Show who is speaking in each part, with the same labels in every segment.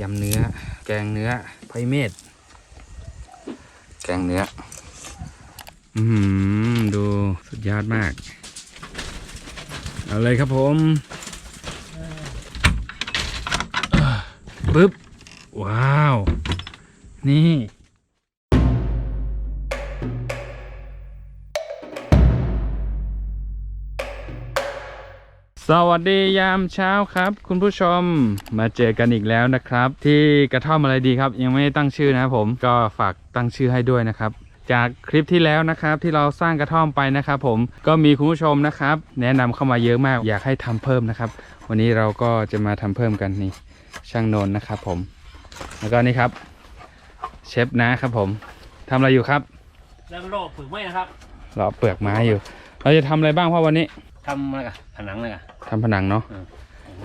Speaker 1: ยำเนื้อ แกงเนื้อไพเมดแกงเนื้อ อือหือดูสุดยอดมาก เอาเลยครับผมปึ๊บ ว้าว นี่ สวัสดียามเช้าครับ คุณผู้ชมมาเจอกันอีกแล้วนะครับ ที่กระท่อมอะไรดีครับ ยังไม่ได้ตั้งชื่อนะครับผมก็ฝากตั้งชื่อให้ด้วยนะครับ จากคลิปที่แล้วนะครับที่เราสร้างกระท่อมไปนะครับ ผมก็มีคุณผู้ชมนะครับ แนะนำเข้ามาเยอะมากอยากให้ทำเพิ่มนะครับ วันนี้เราก็จะมาทำเพิ่มกันนี่ช่างนนท์นะครับ ผม แล้วก็นี่ครับ เชฟนะครับผมทำอะไรอยู่ครับ
Speaker 2: แล้วโรคฝึกไหมนะครับ
Speaker 1: รอเปลือกไม้อยู่ เราจะทำอะไรบ้างพ่อวันนี้
Speaker 2: ทำอะไรกันผนังเลยกัน
Speaker 1: ทำผนังเนาะ
Speaker 2: อืม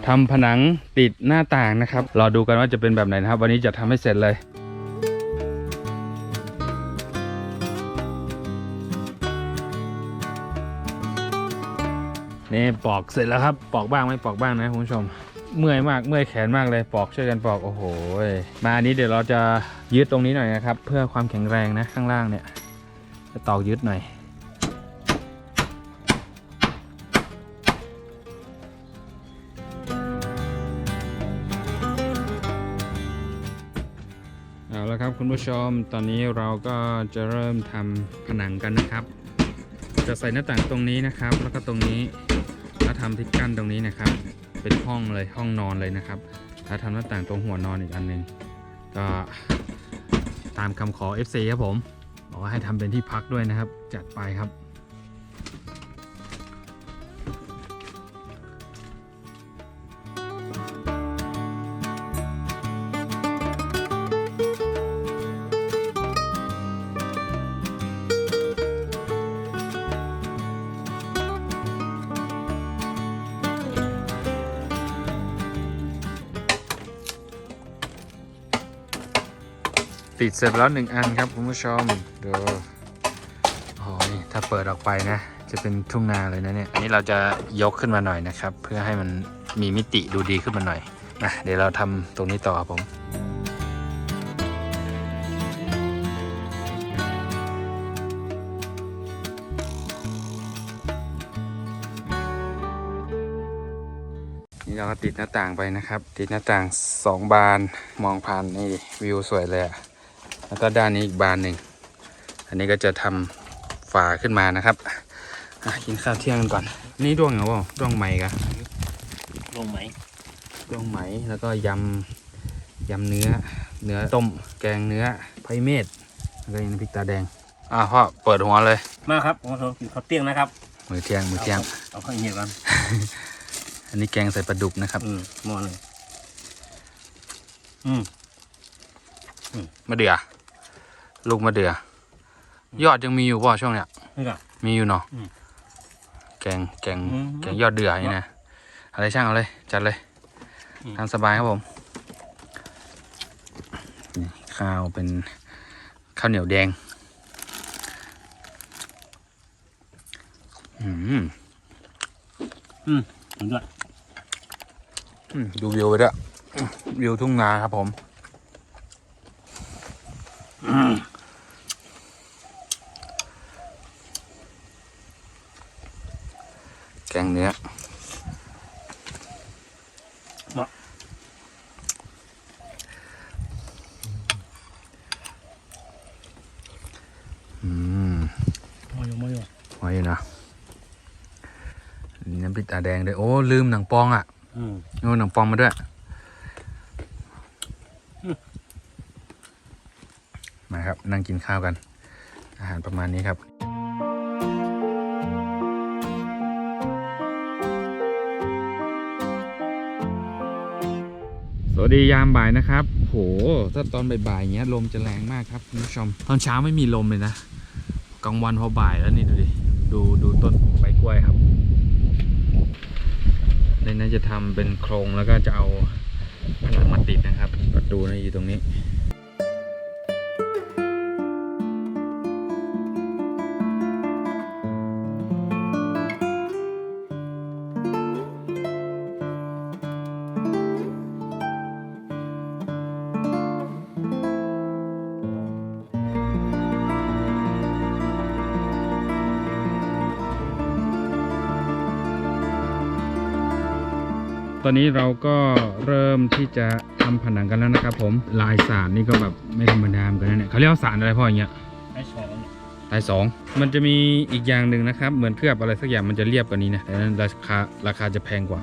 Speaker 1: ทำผนังติดหน้าต่างนะครับ รอดูกันว่าจะเป็นแบบไหนนะครับ วันนี้จะทำให้เสร็จเลย นี่ปอกเสร็จแล้วครับ ปอกบ้างไม่ปอกบ้างนะคุณผู้ชม เมื่อยมากเมื่อยแขนมากเลยปอกช่วยกันปอกโอ้โหมาอันนี้เดี๋ยวเราจะยึดตรงนี้หน่อยนะครับ เพื่อความแข็งแรงนะข้างล่างเนี่ยจะตอกยึดหน่อย คุณผู้ชม ตอนนี้เราก็จะเริ่มทำผนังกันนะครับ จะใส่หน้าต่างตรงนี้นะครับ แล้วก็ตรงนี้แล้วทำที่กั้นตรงนี้นะครับ เป็นห้องเลยห้องนอนเลยนะครับแล้วทำหน้าต่างตรงหัวนอนอีกอันหนึงก็ตามคำขอ FC ครับผมบอกว่าให้ทำเป็นที่พักด้วยนะครับ จัดไปครับ ติดเสร็จแล้วหนึ่งอันครับคุณผู้ชมดูโอ้ยถ้าเปิดออกไปนะ จะเป็นทุ่งนาเลยนะเนี่ย อันนี้เราจะยกขึ้นมาหน่อยนะครับ เพื่อให้มันมีมิติดูดีขึ้นมาหน่อยนะเดี๋ยวเราทำตรงนี้ต่อครับผมนี่เราก็ติดหน้าต่างไปนะครับ ติดหน้าต่างสองบานมองผ่านนี่วิวสวยเลยอะ แล้วก็ด้านนี้อีกบานหนึ่ง อันนี้ก็จะทำฝาขึ้นมานะครับอะกินข้าวเที่ยงกันก่อน นี่ด้วงเหรอเปล่าด้วงไหมกะ
Speaker 2: ลงไหม
Speaker 1: ด้วงไหมแล้วก็ยำยำเนื้อ เนื้อต้ม แกงเนื้อไพเมดแล้วก็นี่น้ำพริกตาแดง อะพ่อเปิดหัวเลย
Speaker 2: มาครับผมสมกินข้าวเตี้ยงนะครับ
Speaker 1: มือเที่ยงมือเที่ยง
Speaker 2: เอาข้าวเหนียวกัน
Speaker 1: อันนี้แกงใส่ปลาดุกนะครับ
Speaker 2: อืมหม้อเลย อืม
Speaker 1: มะเดือ ลูกมะเดือยอดยังมีอยู่ป่ะช่วงเนี้ย
Speaker 2: นี่ก่อน
Speaker 1: มีอยู่เนาะ
Speaker 2: อืม
Speaker 1: แกงแกง
Speaker 2: อืม
Speaker 1: แกงยอดเดือนี่นะอะไรช่างเอาเลย จัดเลย
Speaker 2: อืม
Speaker 1: ทำสบายครับผมนี่ข้าวเป็นข้าวเหนียวแดงอืม
Speaker 2: ถึงด้วย
Speaker 1: อืมดูวิวไปด้วยอืมวิวทุ่งนาครับผมแกงเนื้อ อืม
Speaker 2: หม้ออยู่หม้ออยู่
Speaker 1: ไว้อยู่นะมีน้ำพ ริกตาแดงด้วยโอ้ลืมหนังปองอะ
Speaker 2: อืม
Speaker 1: โอ้หนังปองมาด้วย
Speaker 2: อืม
Speaker 1: มาครับ นั่งกินข้าวกัน อาหารประมาณนี้ครับสวัสดียามบ่ายนะครับ โห ถ้าตอนบ่ายๆอย่างเงี้ยลมจะแรงมากครับคุณผู้ชม ตอนเช้าไม่มีลมเลยนะ กลางวันพอบ่ายแล้วนี่ดูดิ ดูดูต้นใบกล้วยครับ ในนั้จะทำเป็นโครงแล้วก็จะเอาผนังมาติดนะครับประตูนะอยู่ตรงนี้ ตอนนี้เราก็เริ่มที่จะทำผนังกันแล้วนะครับ ผมลายสารนี่ก็แบบไม่ธรรมดาเหมือนกันนะเนี่ยเขาเรียกว่าสารอะไรพ่ออย่างเงี้ย
Speaker 2: ไอ้สอง
Speaker 1: ลายสองมันจะมีอีกอย่างหนึ่งนะครับ เหมือนเคลือบอะไรสักอย่างมันจะเรียบกว่านี้นะแต่นั้นราคาราคาจะแพงกว่า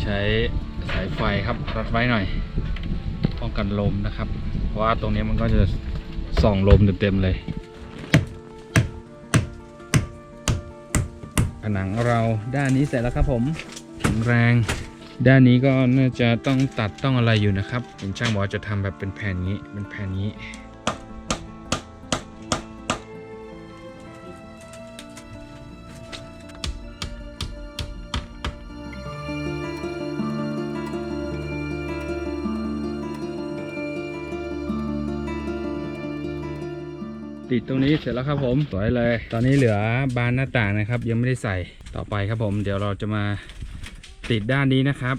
Speaker 1: ใช้สายไฟครับรัดไว้หน่อย ป้องกันลมนะครับเพ ราะว่าตรงนี้มันก็จะส่องลมเต็มๆเลยผนังเราด้านนี้เสร็จแล้วครับผมแข็งแรง ด้านนี้ก็น่าจะต้องตัดต้องอะไรอยู่นะครับเห็นช่างบอกว่าจะทำแบบเป็นแผ่นนี้เป็นแผ่นนี้ ติดตรงนี้เสร็จแล้วครับผมสวยเลย ตอนนี้เหลือบานหน้าต่างนะครับ ยังไม่ได้ใส่ต่อไปครับผม เดี๋ยวเราจะมาติดด้านนี้นะครับ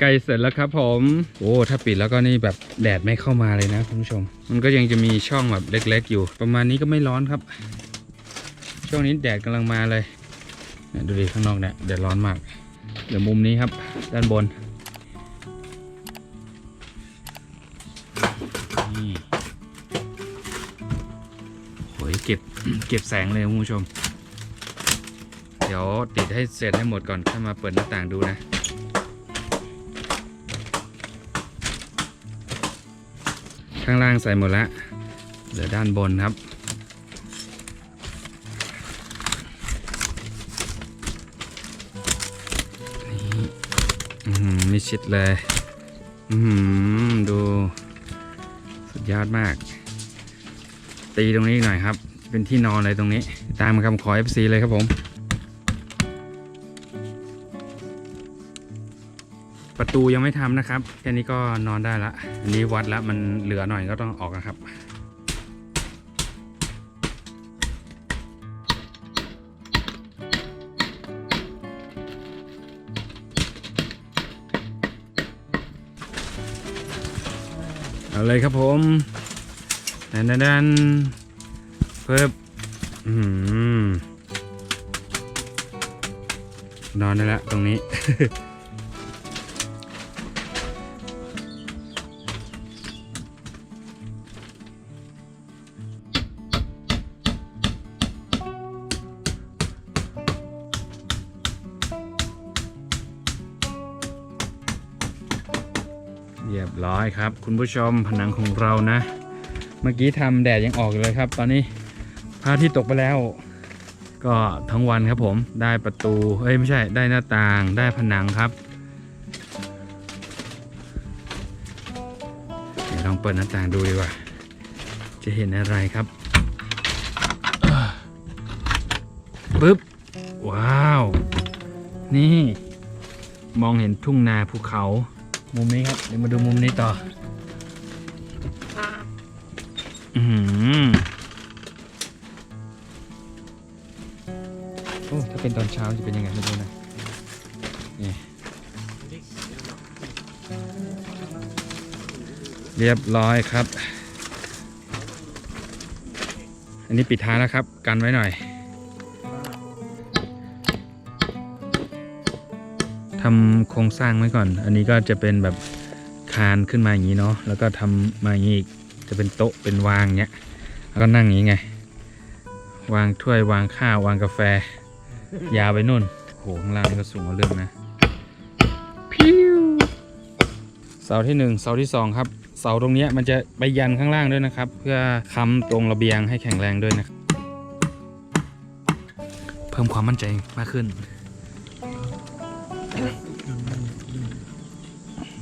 Speaker 1: ใกล้เสร็จแล้วครับผมโอ้ถ้าปิดแล้วก็นี่แบบแดดไม่เข้ามาเลยนะคุณผู้ชม มันก็ยังจะมีช่องแบบเล็ก ๆ อยู่ ประมาณนี้ก็ไม่ร้อนครับ ช่วงนี้แดดกำลังมาเลยดูดิข้างนอกเนี่ยแดดร้อนมากเดี๋ยวมุมนี้ครับ ด้านบนนี่โหยเก็บเก็บแสงเลยคุณผู้ชม เดี๋ยวติดให้เสร็จให้หมดก่อนค่อยมาเปิดหน้าต่างดูนะ ข้างล่างใส่หมดแล้วเหลือด้านบนครับ นี่อื้อหือมิดชิดเลยอือหือดูสุดยอดมาก ตีตรงนี้หน่อยครับ เป็นที่นอนเลยตรงนี้ ตามคำขอ FC เลยครับผม ประตูยังไม่ทำนะครับ แค่นี้ก็นอนได้ละ อันนี้วัดแล้วมันเหลือหน่อยก็ต้องออกนะครับ เอาเลยครับผมดันดันดันเพิ่มนอนได้แล้วตรงนี้ เรียบร้อยครับ คุณผู้ชมผนังของเรานะ เมื่อกี้ทำแดดยังออกอยู่เลยครับ ตอนนี้พระอาทิตย์ตกไปแล้ว ก็ทั้งวันครับผมได้ประตูเอ้ยไม่ใช่ได้หน้าต่างได้ผนังครับเดี๋ยวลองเปิดหน้าต่างดูดีกว่า จะเห็นอะไรครับปึ๊บว้าว นี่ มองเห็นทุ่งนาภูเขา มุมนี้ครับ เดี๋ยวมาดูมุมนี้ต่อ อือหือโอ้ถ้าเป็นตอนเช้าจะเป็นยังไงไม่รู้นะ นี่ เรียบร้อยครับ อันนี้ปิดท้ายแล้วครับ กันไว้หน่อย ทำโครงสร้างไว้ก่อน อันนี้ก็จะเป็นแบบคานขึ้นมาอย่างนี้เนาะ แล้วก็ทำมาอย่างนี้อีกจะเป็นโต๊ะเป็นวางเงี้ย แล้วก็นั่งอย่างนี้ไง วางถ้วยวางข้าววางกาแฟ ยาวไปนู่นโหข้างล่างนี่ก็สูงกว่าเรื่องนะ พิวเสาที่หนึ่งเสาที่สองครับ เสาตรงเนี้ยมันจะไปยันข้างล่างด้วยนะครับ เพื่อค้ำตรงระเบียงให้แข็งแรงด้วยนะ เพิ่มความมั่นใจมากขึ้น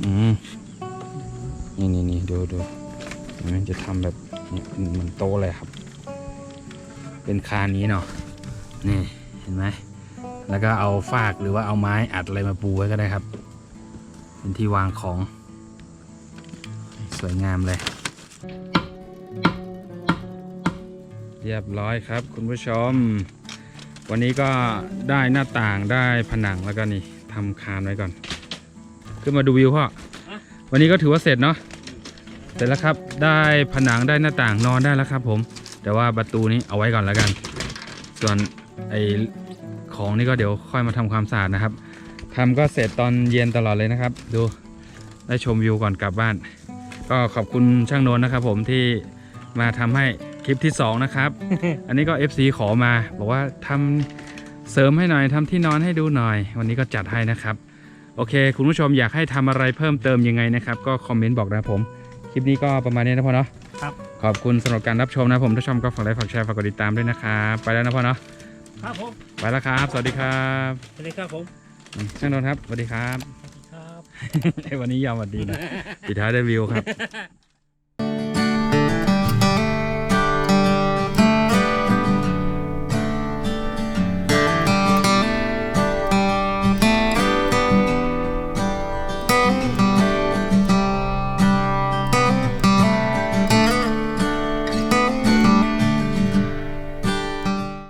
Speaker 1: อืมนี่นี่นี่ดูดูมันจะทำแบบนี้เหมันโตะเลยครับ เป็นคานนี้เนาะนี่เห็นไหมแล้วก็เอาฟากหรือว่าเอาไม้อัดอะไรมาปูไว้ก็ได้ครับ เป็นที่วางของ สวยงามเลย เรียบร้อยครับคุณผู้ชม วันนี้ก็ได้หน้าต่างได้ผนังแล้วก็นี่ ทำคานไว้ก่อน ขึ้นมาดูวิวพ่อวันนี้ก็ถือว่าเสร็จเนาะเสร็จแล้วครับได้ผนังได้หน้าต่างนอนได้แล้วครับ ผม แต่ว่าประตูนี้เอาไว้ก่อนแล้วกัน ส่วนไอของนี่ก็เดี๋ยวค่อยมาทำความสะอาดนะครับทำก็เสร็จตอนเย็นตลอดเลยนะครับ ดูได้ชมวิวก่อนกลับบ้าน ก็ขอบคุณช่างโนนนะครับ ผมที่มาทำให้คลิปที่สองนะครับ อันนี้ก็ FC ขอมา บอกว่าทำ เสริมให้หน่อยทำที่นอนให้ดูหน่อย วันนี้ก็จัดให้นะครับ โอเค คุณผู้ชมอยากให้ทำอะไรเพิ่มเติมยังไงนะครับ ก็คอมเมนต์บอกนะครับผม คลิปนี้ก็ประมาณนี้นะพ่อเนาะ
Speaker 2: ครับ
Speaker 1: ขอบคุณสำหรับการรับชมนะผมถ้าชอบก็ฝากไลค์ฝากแชร์ฝากกดติดตามด้วยนะครับไปแล้วนะพ่อเนาะ
Speaker 2: ครับผม
Speaker 1: ไปแล้วครับ สวัสดีครับ
Speaker 2: สวัสดีครับผม
Speaker 1: อืมช่างนนท์ครับสวัสดีครับ
Speaker 2: ครับ
Speaker 1: วันนี้ยาวสวัสดีนะปิดท้ายด้วยวิวครับ